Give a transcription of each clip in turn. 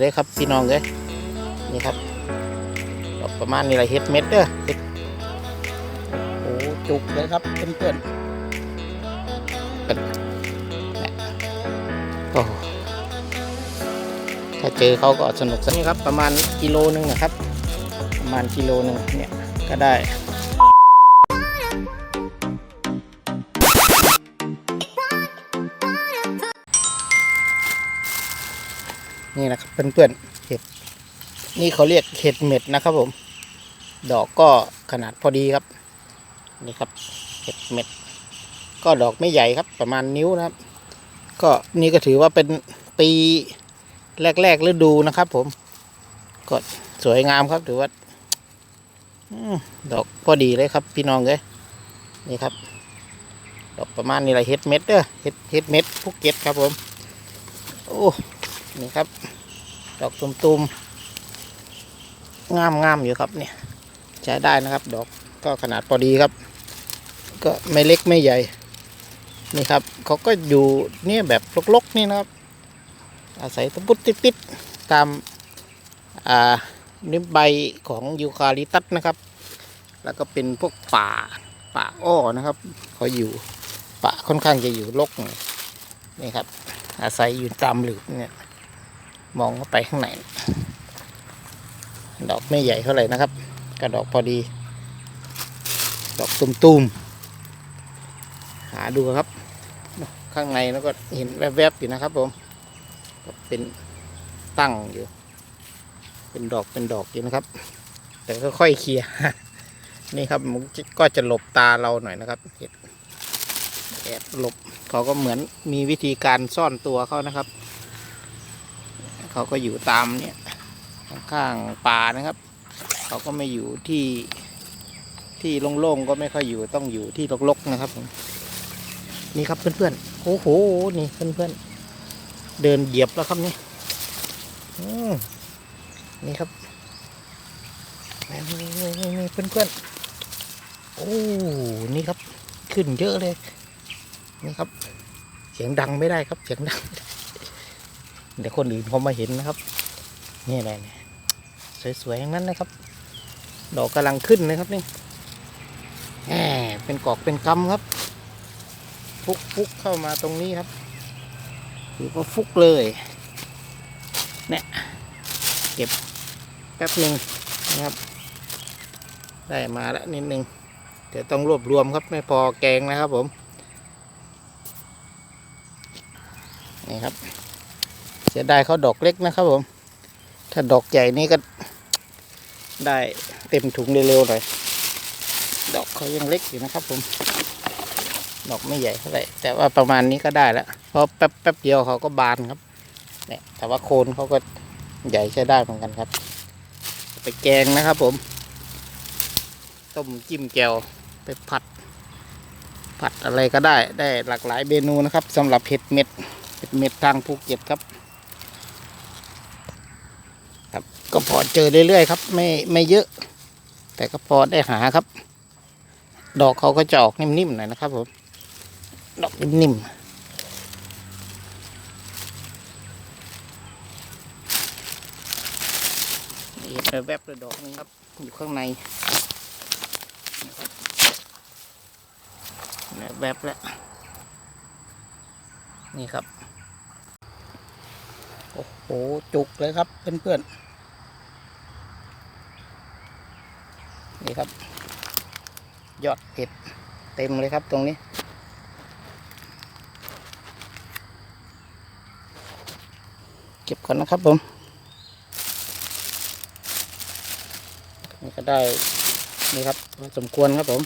เลยครับพี่น้องเลยนี่ครับประมาณนี้แหละเห็ดเม็ดเด้อเห็ดโอ้จุกเลยครับเพื่อนๆเป็นโอ้ถ้าเจอเขาก็สนุกสักนี่ครับ ประมาณกิโลหนึงนะครับ ประมาณกิโลหนึงเนี่ยก็ได้ นี่นะครับเพื่อนๆเห็ดนี่เขาเรียกเห็ดเม็ดนะครับผม ดอกก็ขนาดพอดีครับ นี่ครับเห็ดเม็ด ก็ดอกไม่ใหญ่ครับ ประมาณนิ้วนะครับ ก็นี่ก็ถือว่าเป็นปีแรกๆฤดูนะครับ ผม ก็สวยงามครับถือว่าอดอกพอดีเลยครับ พี่น้องเลยนี่ครับ ดอกประมาณนี้แหละเห็ดเม็ดเด้อเห็ดเห็ดเม็ดภูเก็ตครับผม โอ้ นี่ครับ ดอกตุมๆงามงามอยู่ครับเนี่ยใช้ได้นะครับ ดอกก็ขนาดพอดีครับ ก็ไม่เล็กไม่ใหญ่ นี่ครับเขาก็อยู่เนี่ยแบบลกๆนี่นะครับ อาศัยตะปุดติปิดตามอ่านิบใบของยูคาลิตัสนะครับ แล้วก็เป็นพวกป่าป่าอ้อนะครับเขาอยู่ป่าค่อนข้างจะอยู่รกนี่ครับ อาศัยอยู่ตามหลืบเนี่ย มองเข้าไปข้างในดอกไม่ใหญ่เท่าไหร่นะครับกระดอกพอดี ดอกตุ้มๆหาดูครับ ข้างในแล้วก็เห็นแวบๆอยู่นะครับผมก็เป็นตั้งอยู่ เป็นดอกเป็นดอกอยู่นะครับ แต่ค่อยๆเคลียร์นี่ครับมันก็จะหลบตาเราหน่อยนะครับเห็ดแอบหลบเขาก็เหมือนมีวิธีการซ่อนตัวเขานะครับ เขาก็อยู่ตามเนี่ยข้างๆป่านะครับ เขาก็ไม่อยู่ที่ที่โล่งๆก็ไม่ค่อยอยู่ต้องอยู่ที่รกๆนะครับผมนี่ครับเพื่อนๆโอ้โหนี่เพื่อนๆเดินเหยียบแล้วครับนี่นี่ครับนี่เพื่อนๆโอ้นี่ครับขึ้นเยอะเลยนี่ครับ เสียงดังไม่ได้ครับเสียงดัง เดี๋ยวคนอื่นเขามาเห็นนะครับ นี่อะไรเนี่ยสวยๆอย่างนั้นนะครับ ดอกกำลังขึ้นนะครับนี่แหมเป็นกอกเป็นกำครับ ฟุกฟุกเข้ามาตรงนี้ครับถือว่าฟุกเลยเนี่ยเก็บแป๊บหนึ่งนะครับ ได้มาแล้วนิดนึงเดี๋ยวต้องรวบรวมครับไม่พอแกงนะครับผม นี่ครับ เสียดายเขาดอกเล็กนะครับผม ถ้าดอกใหญ่นี่ก็ได้เต็มถุงเร็วๆหน่อย ดอกเขายังเล็กอยู่นะครับ ผม ดอกไม่ใหญ่เท่าไหร่แต่ว่าประมาณนี้ก็ได้แล้วเพราะแป๊บแป๊บเดียวเขาก็บานครับ เนี่ย แต่ว่าโคนเขาก็ใหญ่ใช้ได้เหมือนกันครับ ไปแกงนะครับ ผม ต้มจิ้มแจ่วไปผัด ผัดอะไรก็ได้ได้หลากหลายเมนูนะครับสำหรับเห็ดเม็ดเห็ดเม็ดทางภูเก็ตครับ ครับ ก็พอเจอเรื่อยๆครับไม่ไม่เยอะ แต่ก็พอได้หาครับ ดอกเขาก็จะออกนิ่มๆหน่อยนะครับผมดอกนิ่มๆนี่แวบๆเลยดอกนึงครับ อยู่ข้างในนแวบแล้ว นี่ครับ โอ้โห จุกเลยครับเพื่อนๆ นี่ครับ ยอดเห็ดเต็มเลยครับตรงนี้ เก็บก่อนนะครับผมนี่ก็ได้นี่ครับสมควรครับผม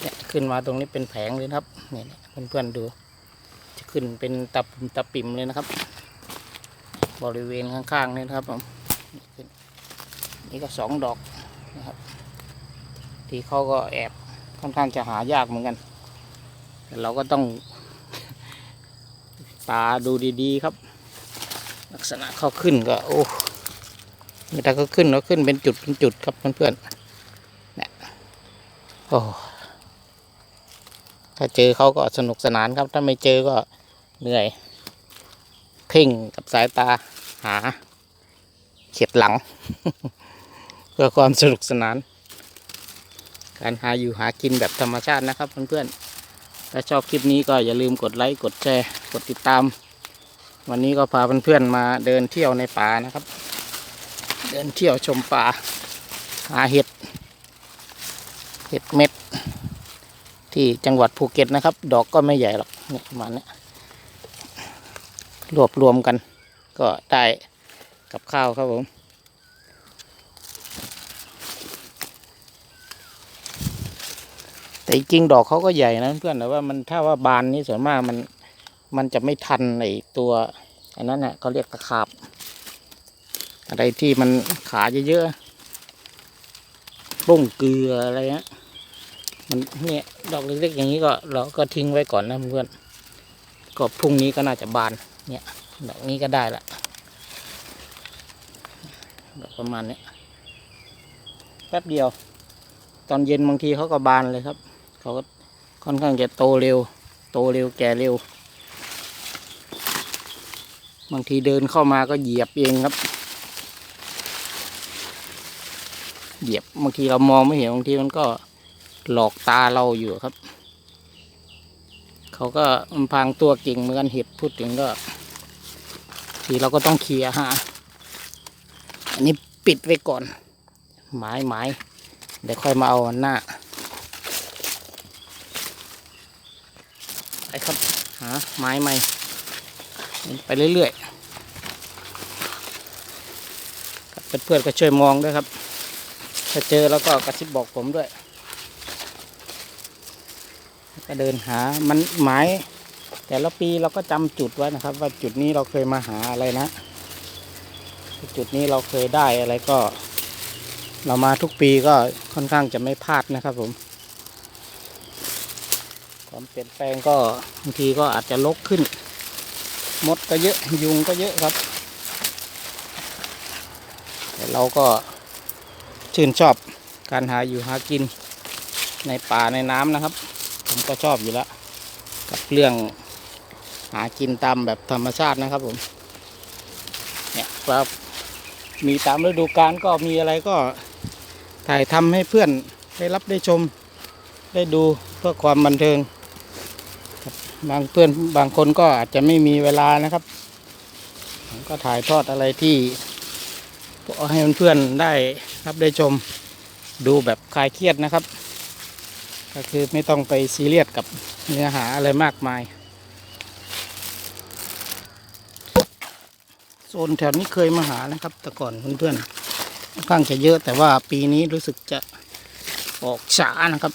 เนี่ยขึ้นมาตรงนี้เป็นแผงเลยครับเนี่ยเพื่อนๆดูจะขึ้นเป็นตะปุ่มตะปิ่มเลยนะครับ บริเวณข้างๆนี่นะครับผมนี่ก็สองดอกนะครับ ที่เขาก็แอบค่อนข้างจะหายากเหมือนกันแต่เราก็ต้อง ตาดูดีๆครับ ลักษณะเขาขึ้นก็ โอ้ไม่แต่เขาขึ้นเขาขึ้นเป็นจุดเป็นจุดครับเพื่อนๆเนี่ยโอ้ถ้าเจอเขาก็สนุกสนานครับ ถ้าไม่เจอก็เหนื่อย เพ่งกับสายตาหาเข็ดหลัง เพื่อความสนุกสนาน การหาอยู่หากินแบบธรรมชาตินะครับเพื่อนๆถ้าชอบคลิปนี้ก็อย่าลืมกดไลค์กดแชร์กดติดตาม วันนี้ก็พาเพื่อนๆมาเดินเที่ยวในป่านะครับ เดินเที่ยวชมป่าหาเห็ด เห็ดเม็ด ที่จังหวัดภูเก็ตนะครับ ดอกก็ไม่ใหญ่หรอกเนี่ยประมาณเนี้ยรวบรวมกัน ก็ได้กับข้าวครับผม แต่จริงดอกเขาก็ใหญ่นะเพื่อนแต่ว่ามันถ้าว่าบานนี่ส่วนมากมันมันจะไม่ทันไอตัวอันนั้นน่ะเขาเรียกตะขาบ อะไรที่มันขาเยอะๆปุ้งเกลืออะไรเงี้ยมันเนี่ยดอกเล็กๆอย่างนี้ก็เราก็ทิ้งไว้ก่อนนะเพื่อนก็พรุ่งนี้ก็น่าจะบานเนี่ยดอกนี้ก็ได้ละดอกประมาณเนี้ยแป๊บเดียว ตอนเย็นบางทีเขาก็บานเลยครับ เขาก็ค่อนข้างจะโตเร็ว โตเร็วแก่เร็ว บางทีเดินเข้ามาก็เหยียบเองครับ เหยียบบางทีเรามองไม่เห็นบางทีมันก็หลอกตาเราอยู่ครับ เขาก็มันพรางตัวเก่งเหมือนกันเห็ดพูดถึงก็ ทีเราก็ต้องเคลียร์ฮะอันนี้ปิดไว้ก่อนไม้ไม้เดี๋ยวค่อยมาเอาหน้าไปครับาไม้ใหม่ไปเรื่อยๆเพื่อนๆก็ช่วยมองด้วยครับ ถ้าเจอแล้วก็กระซิบบอกผมด้วย ก็เดินหามันหมายแต่ละปีเราก็จำจุดไว้นะครับ ว่าจุดนี้เราเคยมาหาอะไรนะ จุดนี้เราเคยได้อะไรก็ เรามาทุกปีก็ค่อนข้างจะไม่พลาดนะครับผม ความเปลี่ยนแปลงก็บางทีก็อาจจะลกขึ้น มดก็เยอะยุงก็เยอะครับ แต่เราก็ชื่นชอบการหาอยู่หากินในป่าในน้ำนะครับ ผมก็ชอบอยู่แล้ว กับเรื่องหากินตามแบบธรรมชาตินะครับผมเนี่ยครับมีตามฤดูกาลก็มีอะไรก็ถ่ายทำให้เพื่อนได้รับได้ชม ได้ดูเพื่อความบันเทิง บางเพื่อนบางคนก็อาจจะไม่มีเวลานะครับ ก็ถ่ายทอดอะไรที่ให้เพื่อนๆได้ครับได้ชมดูแบบคลายเครียดนะครับ ก็คือไม่ต้องไปซีเรียสกับเนื้อหาอะไรมากมาย โซนแถวนี้เคยมาหานะครับ แต่ก่อนเพื่อนๆค่อนข้างจะเยอะแต่ว่าปีนี้รู้สึกจะออกช้านะครับ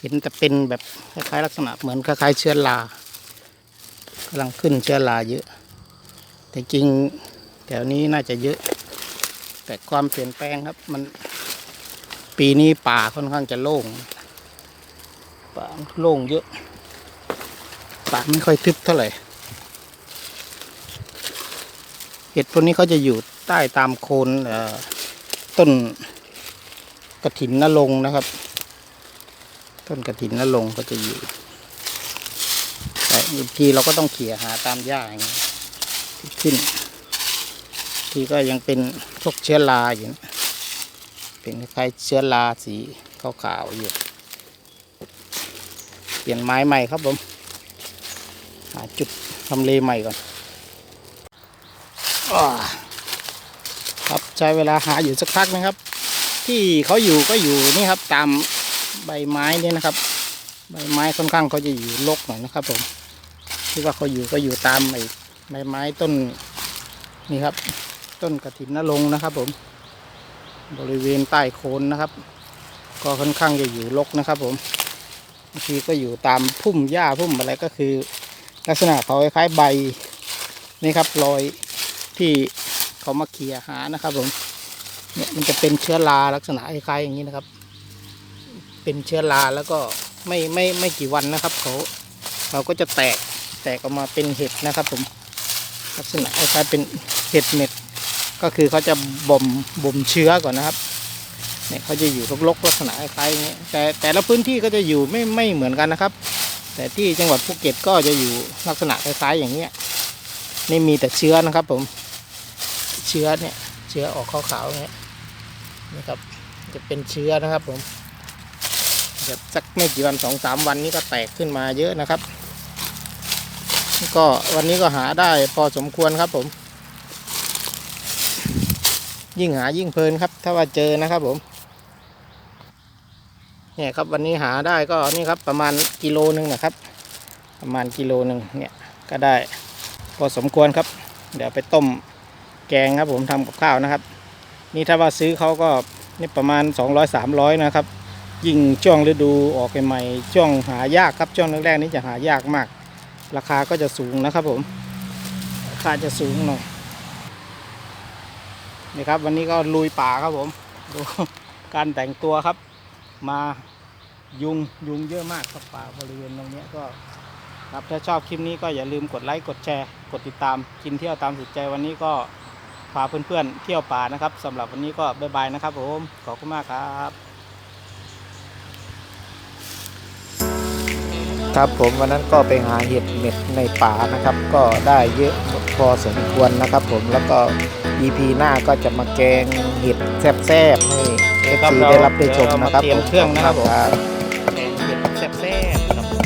เห็นแต่เป็นแบบคล้ายๆลักษณะเหมือนคล้ายๆเชื้อรากำลังขึ้นเชื้อราเยอะ แต่จริงแถวนี้น่าจะเยอะ แต่ความเปลี่ยนแปลงครับ มัน ปีนี้ป่าค่อนข้างจะโล่งป่าโล่งเยอะป่าไม่ค่อยทึบเท่าไหร่เห็ดพวกนี้เขาจะอยู่ใต้ตามโคนต้นกระถินนรงนะครับ ต้นกระถินนรงค์ก็จะอยู่แต่บางทีเราก็ต้องเขี่ยหาตามหญ้าอย่างนี้ที่ขึ้น ทีก็ยังเป็นพวกเชื้อราอยู่นะเป็นคล้ายเชื้อราสีขาวๆอยู่ เปลี่ยนไม้ใหม่ครับผมหาจุดทำเลใหม่ก่อนอครับใช้เวลาหาอยู่สักพักนะครับ ที่เขาอยู่ก็อยู่นี่ครับตาม ใบไม้นี่นะครับ ใบไม้ค่อนข้างเขาจะอยู่รกหน่อยนะครับ ผมที่ว่าเขาอยู่ก็อยู่ตามไอ้ใบไม้ต้นนี่ครับ ต้นกระถินนรงนะครับ ผม บริเวณใต้โคนนะครับ ก็ค่อนข้างจะอยู่รกนะครับ ผมบางทีก็อยู่ตามพุ่มหญ้าพุ่มอะไรก็คือ ลักษณะเขาคล้ายใบนี่ครับรอยที่เขามาเคลียหานะครับ ผมเนี่ยมันจะเป็นเชื้อราลักษณะคล้ายๆอย่างนี้นะครับ เป็นเชื้อราแล้วก็ไม่ไม่ไม่กี่วันนะครับเขาเราก็จะแตกแตกออกมาเป็นเห็ดนะครับผมลักษณะคล้ายเป็นเห็ดเม็ด ก็คือเขาจะบ่มบ่มเชื้อก่อนนะครับเนี่ยเขาจะอยู่รกๆลักษณะคล้ายอย่างนี้แต่แต่ละพื้นที่ก็จะอยู่ไม่ไม่เหมือนกันนะครับ แต่ที่จังหวัดภูเก็ตก็จะอยู่ลักษณะคล้ายๆอย่างเนี้ยไม่มีแต่เชื้อนะครับผมเชื้อเนี่ยเชื้อออกขาวๆเนี่ยนะครับ จะเป็นเชื้อนะครับผม ดี๋ยวสักไม่กี่วันสองสามวันนี้ก็แตกขึ้นมาเยอะนะครับ ก็วันนี้ก็หาได้พอสมควรครับผม ยิ่งหายิ่งเพลินครับ ถ้าว่าเจอนะครับผมเนี่ยครับวันนี้หาได้ก็นี่ครับประมาณกิโลหนึ่งนะครับ ประมาณกิโลหนึ่งเนี่ยก็ได้พอสมควรครับ เดี๋ยวไปต้มแกงครับผมทำกับข้าวนะครับ นี่ถ้าว่าซื้อเขาก็นี่ประมาณ 200-300 นะครับ ยิ่งช่วงฤดูออกใหม่ช่วงหายากครับช่วงแรกๆนี้จะหายากมาก ราคาก็จะสูงนะครับผมราคาจะสูงหน่อยนี่ครับ วันนี้ก็ลุยป่าครับผมดูการแต่งตัวครับ มายุงยุงเยอะมากครับป่าบริเวณตรงนี้ก็ครับถ้าชอบคลิปนี้ก็อย่าลืมกดไลค์กดแชร์ กดติดตามกินเที่ยวตามสุดใจวันนี้ก็พาเพื่อนๆเที่ยวป่านะครับสำหรับวันนี้ก็บ๊ายบายนะครับผมขอบคุณมากครับ ครับผมวันนั้นก็ไปหาเห็ดเม็ดในป่านะครับ ก็ได้เยอะพอสมควรนะครับ ผมแล้วก็ EP หน้าก็จะมาแกงเห็ดแซ่บๆให้เอฟครับซีเราได้รับได้ชมนะครับเดี๋ยวเรามาเตรียมเครื่องนะครับผมแกงเห็ดแซ่บๆครับผม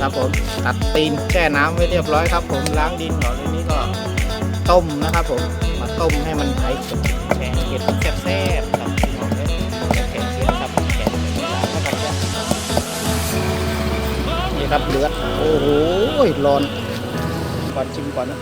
ครับผมตัดตีนแช่น้ำไว้เรียบร้อยครับ ผมล้างดินก่อนเลยนี้ก็ต้มนะครับ ผมมาต้มให้มันไข่แกงเห็ดแซ่บๆครับ นี่ครับเลือด โอ้โหร้อนก่อนชิมก่อนนะ